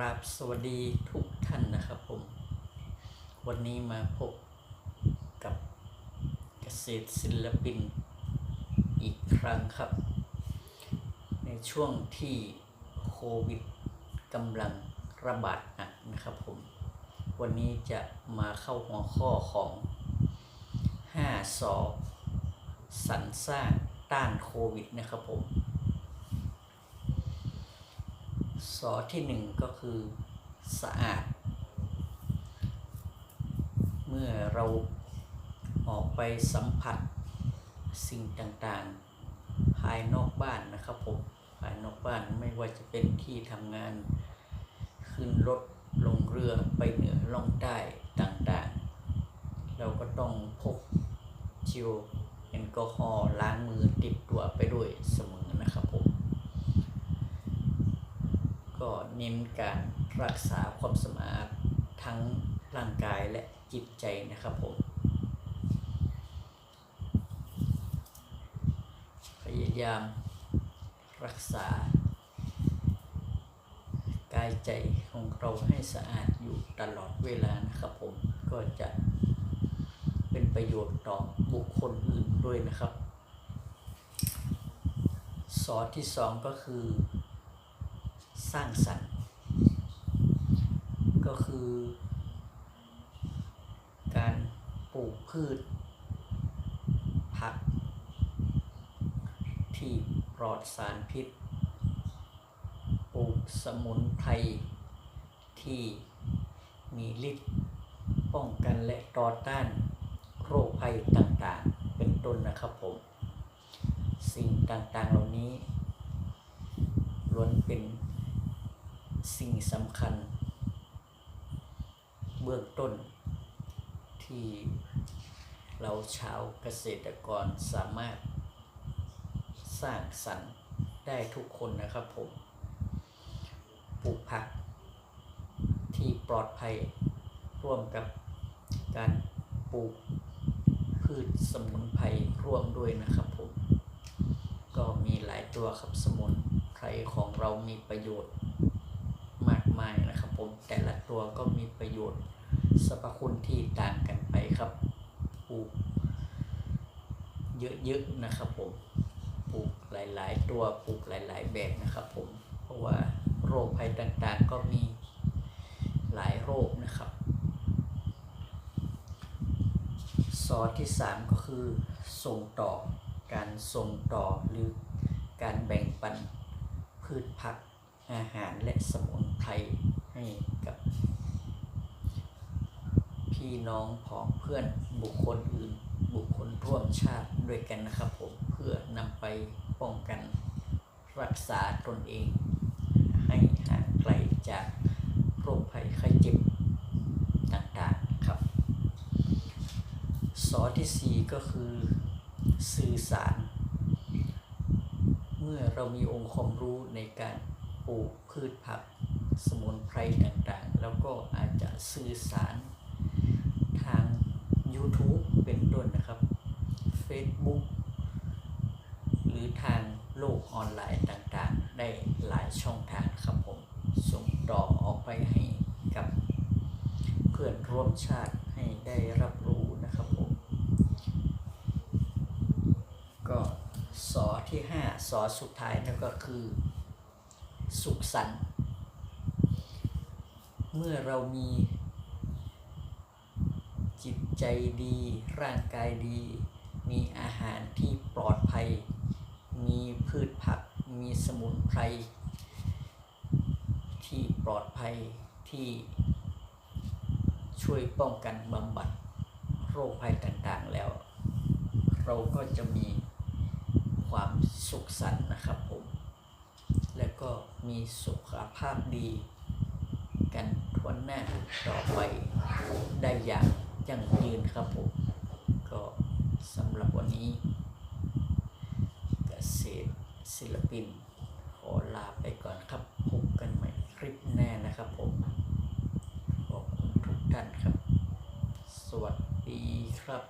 ครับสวัสดีทุกท่านนะครับผม วันนี้มาพบกับเกษตรศิลปินอีกครั้งครับ ในช่วงที่โควิดกำลังระบาดหนักนะครับผม วันนี้จะมาเข้าหัวข้อของ 5สอสรรสร้างต้านโควิดนะครับผม สอที่หนึ่งก็คือสะอาด เมื่อเราออกไปสัมผัสสิ่งต่างๆ ภายนอกบ้านนะครับผม ภายนอกบ้านไม่ว่าจะเป็นที่ทำงาน ขึ้นรถลงเรือไปเหนือล่องใต้ต่างๆ เราก็ต้องพกจิวแอลกอฮอล์ล้างมือติดตัวไปด้วยเสมอนะครับผม ก็เน้นการรักษาความสะอาดทั้งร่างกายและจิตใจนะครับผม พยายามรักษากายใจของเราให้สะอาดอยู่ตลอดเวลานะครับผมก็จะเป็นประโยชน์ต่อบุคคลอื่นด้วยนะครับ สอที่สองก็คือ สร้างสรรค์ ก็คือ การปลูกพืช ผัก ที่ปลอดสารพิษ ปลูกสมุนไพรที่มีฤทธิ์ป้องกันและต่อต้านโรคภัยต่างๆ เป็นต้นนะครับผม สิ่งต่างๆเหล่านี้ล้วนเป็น สิ่งสำคัญ เบื้องต้น ที่เราชาวเกษตรกรสามารถสร้างสรรค์ได้ทุกคนนะครับผม ปลูกผักที่ปลอดภัยร่วมกับการปลูกพืชสมุนไพรร่วมด้วยนะครับผม ก็มีหลายตัวครับสมุนไพรของเรามีประโยชน์ มายนะครับ ผมแต่ละตัวก็มีประโยชน์สรรพคุณที่ต่างกันไปครับปลูกเยอะๆนะครับ ผมปลูกหลาย ๆ ตัวปลูกหลาย ๆ แบบนะครับ ผมเพราะว่าโรคภัยต่างๆ ก็มีหลายโรคนะครับซอที่สามก็คือส่งต่อการส่งต่อหรือการแบ่งปันพืชผัก อาหารและสมุนไพรให้กับ พี่น้องผองเพื่อนบุคคลอื่น บุคคลร่วมชาติด้วยกันนะครับผมเพื่อนำไปป้องกันรักษาตนเอง ให้ห่างไกลจากโรคภัยไข้เจ็บต่างๆครับ สอที่ 4 ก็คือสื่อสาร เมื่อเรามีองค์ความรู้ในการ ปลูกพืชผักสมุนไพรต่างๆ แล้วก็อาจจะสื่อสารทาง YouTube เป็นต้นนะครับ Facebook หรือทางโลกออนไลน์ต่างๆ ได้หลายช่องทางครับผม ส่งต่อออกไปให้กับเพื่อนร่วมชาติให้ได้รับรู้นะครับผม ก็สอที่ 5 สอสุดท้ายนั่นก็คือ สุขสันต์เมื่อเรามีจิตใจดี ร่างกายดี มีอาหารที่ปลอดภัย มีพืชผัก มีสมุนไพร ที่ปลอดภัยที่ช่วยป้องกันบำบัดโรคภัยต่างๆแล้ว เราก็จะมีความสุขสันต์นะครับผม มีสุขภาพดีกันทวนหน้าต่อไปได้อย่างยั่งยืนครับผม ก็สำหรับวันนี้เกษตรศิลปิน ขอลาไปก่อนครับพบกันใหม่คลิปหน้านะครับผม ขอบคุณทุกท่านครับ สวัสดีครับ